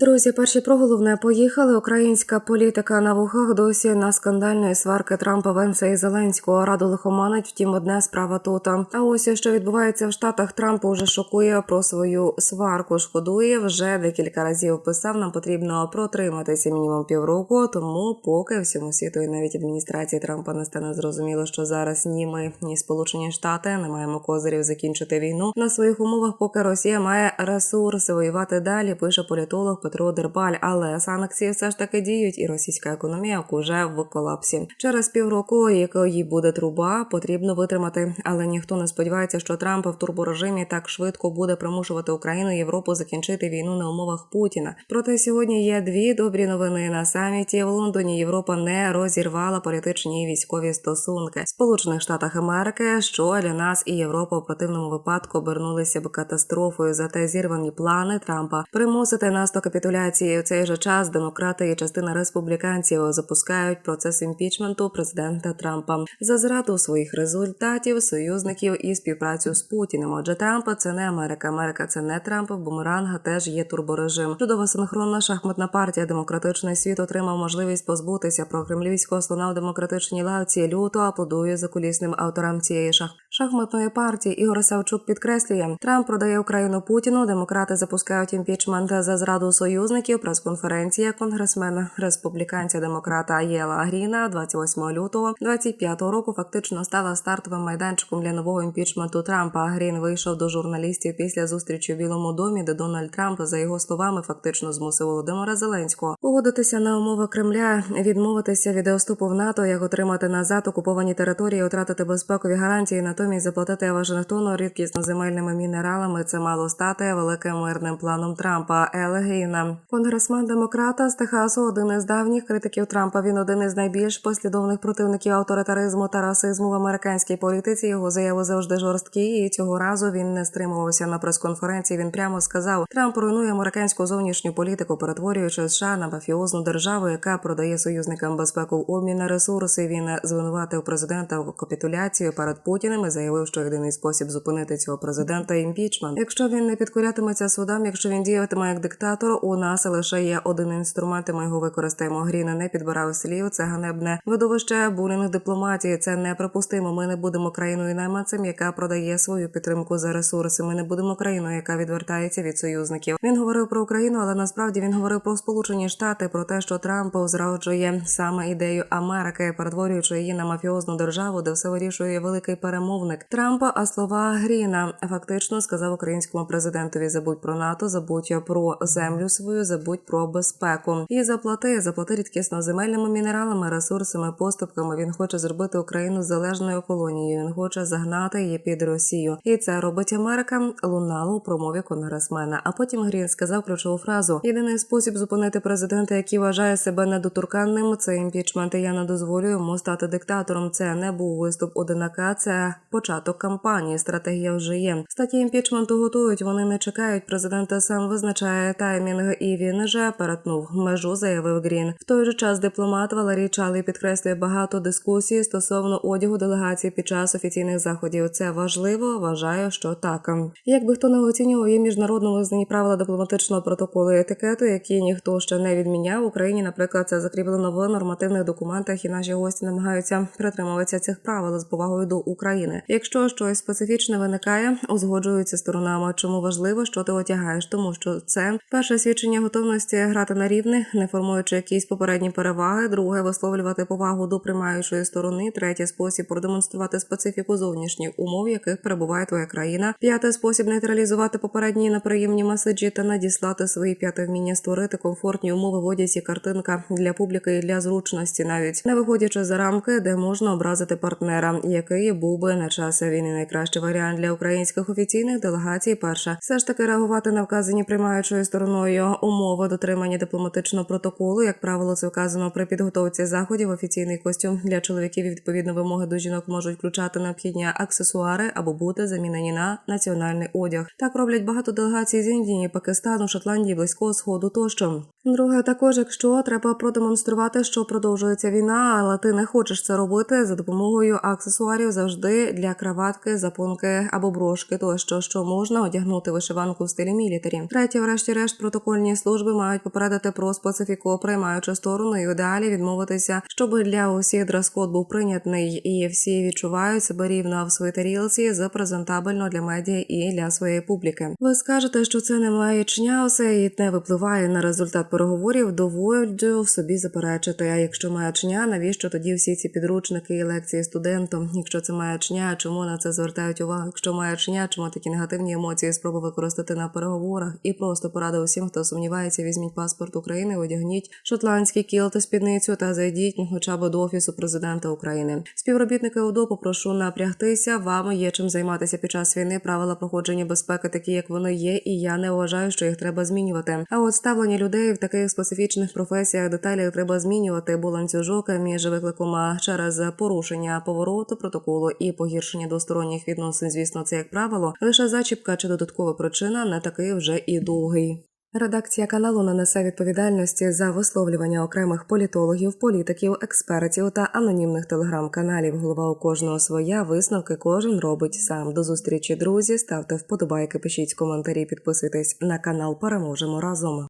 Друзі, перші про головне поїхали. Українська політика на вухах досі на скандальної сварки Трампа, Венса і Зеленського раду лихоманить. Втім, одне справа тут. А ось що відбувається в Штатах. Трамп уже шокує про свою сварку. Шкодує вже декілька разів писав. Нам потрібно протриматися мінімум півроку. Тому поки всьому світу і навіть адміністрації Трампа не стане зрозуміло, що зараз ні ми, ні Сполучені Штати не маємо козирів закінчити війну на своїх умовах. Поки Росія має ресурси воювати далі. Пише політолог Петро Дербаль. Але санкції все ж таки діють, і російська економія вже в колапсі. Через півроку, якої буде труба, потрібно витримати. Але ніхто не сподівається, що Трамп в турборежимі так швидко буде примушувати Україну і Європу закінчити війну на умовах Путіна. Проте сьогодні є дві добрі новини на саміті в Лондоні. Європа не розірвала політичні і військові стосунки Сполучених Штатах Америки, що для нас і Європа в противному випадку обернулися б катастрофою. Зате зірвані плани Трампа примусити нас до капітуляції. У цей же час демократи і частина республіканців запускають процес імпічменту президента Трампа за зраду своїх результатів, союзників і співпрацю з Путіним. Отже, Трампа це не Америка. Америка це не Трамп. Бумеранга теж є турборежим. Чудова синхронна шахматна партія. Демократичний світ отримав можливість позбутися про кремлівського слона в демократичній лавці. Люто аплодує за кулісним авторам цієї шах шахматної партії. Ігор Савчук підкреслює, Трамп продає Україну Путіну. Демократи запускають імпічмент за зраду союзників. Прес-конференція конгресмена республіканця демократа Єла Гріна 28 лютого 25 року фактично стала стартовим майданчиком для нового імпічменту Трампа. Грін вийшов до журналістів після зустрічі в Білому домі, де Дональд Трамп, за його словами, фактично змусив Володимира Зеленського погодитися на умови Кремля, відмовитися від вступу в НАТО, як отримати назад окуповані території, втратити безпекові гарантії, натомість заплатити Вашингтону рідкісно земельними мінералами. Це мало стати великим мирним планом Трампа. Еле Гріна. конгресмен демократа з Техасу, один із давніх критиків Трампа. Він один із найбільш послідовних противників авторитаризму та расизму в американській політиці. Його заяви завжди жорсткі, і цього разу він не стримувався на прес-конференції. Він прямо сказав: Трамп руйнує американську зовнішню політику, перетворюючи США на мафіозну державу, яка продає союзникам безпеку в обмін на ресурси. Він звинуватив президента в капітуляцію перед Путіним заявив, що єдиний спосіб зупинити цього президента імпічмент. Якщо він не підкорятиметься судам, якщо він діятиме як диктатор, у нас лише є один інструмент. і Ми його використаємо. Гріна не підбирав слів. Це ганебне видовище булінг дипломатії. Це неприпустимо. Ми не будемо країною найманцем, яка продає свою підтримку за ресурси. Ми не будемо країною, яка відвертається від союзників. Він говорив про Україну, але насправді він говорив про Сполучені Штати, про те, що Трамп зраджує саме ідею Америки, перетворюючи її на мафіозну державу, де все вирішує великий перемовник Трампа. А слова Гріна фактично сказав українському президентові: забудь про НАТО, забудь про землю свою, забудь про безпеку і заплати, заплати рідкісно земельними мінералами, ресурсами, поступками. Він хоче зробити Україну залежною колонією. Він хоче загнати її під Росію, і це робить Америка. Лунало у промові конгресмена. А потім Грін сказав ключову фразу: єдиний спосіб зупинити президента, який вважає себе недоторканним. Це імпічмент. Я не дозволю йому стати диктатором. Це не був виступ одинака. Це початок кампанії. Стратегія вже є. Статті імпічменту готують. Вони не чекають. Президента сам визначає таймінг, і він вже перетнув межу. Заявив Грін. В той же час дипломат Валерій Чалий підкреслює багато дискусій стосовно одягу делегації під час офіційних заходів. Це важливо. Вважаю, що так. Якби хто не оцінював є міжнародно визнані правила дипломатичного протоколу і етикету, які ніхто ще не відміняв в Україні. Наприклад, це закріплено в нормативних документах, і наші гості намагаються притримуватися цих правил з повагою до України. Якщо щось специфічне виникає, узгоджуються сторонами. Чому важливо, що ти одягаєш, тому що це перше свідчення готовності грати на рівних, не формуючи якісь попередні переваги. Друге висловлювати повагу до приймаючої сторони. Третє спосіб продемонструвати специфіку зовнішніх умов, в яких перебуває твоя країна. П'яте спосіб нейтралізувати попередні неприємні меседжі та надіслати свої п'яте вміння створити комфортні умови в одязі картинка для публіки і для зручності, навіть не виходячи за рамки, де можна образити партнера, який був би на час війни найкращий варіант для українських офіційних делегацій. Перша все ж таки реагувати на вказані приймаючою стороною умови дотримання дипломатичного протоколу. Як правило, це вказано при підготовці заходів. Офіційний костюм для чоловіків і відповідно вимоги до жінок можуть включати необхідні аксесуари або бути замінені на національний одяг. Так роблять багато делегацій з Індії, Пакистану, Шотландії, Близького Сходу тощо. Друге, також, якщо треба продемонструвати, що продовжується війна, але ти не хочеш це робити за допомогою аксесуарів завжди для краватки, запонки або брошки, тощо що можна одягнути вишиванку в стилі мілітарі. Третє, врешті-решт, протокольні служби мають попередити про специфіку приймаючу сторону і в ідеалі відмовитися, щоб для усіх дрес-код був прийнятний, і всі відчувають себе рівно в своїй тарілці за презентабельно для медіа і для своєї публіки. Ви скажете, що це не маячня, усе і не випливає на результат переговорів. Доводжу в собі заперечити. А якщо маячня, навіщо тоді всі ці підручники і лекції студентам? Якщо це маячня, чому на це звертають увагу? Якщо маячня, чому такі негативні емоції спроби використати на переговорах? І просто порада усім, хто сумнівається, візьміть паспорт України, одягніть шотландський кіл та спідницю та зайдіть хоча б до офісу президента України. Співробітники УДО попрошу напрягтися. Вам є чим займатися під час війни. Правила проходження безпеки такі, як вони є, і я не вважаю, що їх треба змінювати. А от ставлення людей в таких специфічних професіях деталі треба змінювати, бо ланцюжок між викликом через порушення повороту протоколу і погіршення двосторонніх відносин. Звісно, це як правило лише зачіпка чи додаткова причина, не такий вже і довгий. Редакція каналу не несе відповідальності за висловлювання окремих політологів, політиків, експертів та анонімних телеграм-каналів. Голова у кожного своя висновки кожен робить сам. До зустрічі, друзі. Ставте вподобайки, пишіть коментарі, підписуйтесь на канал. Переможемо разом.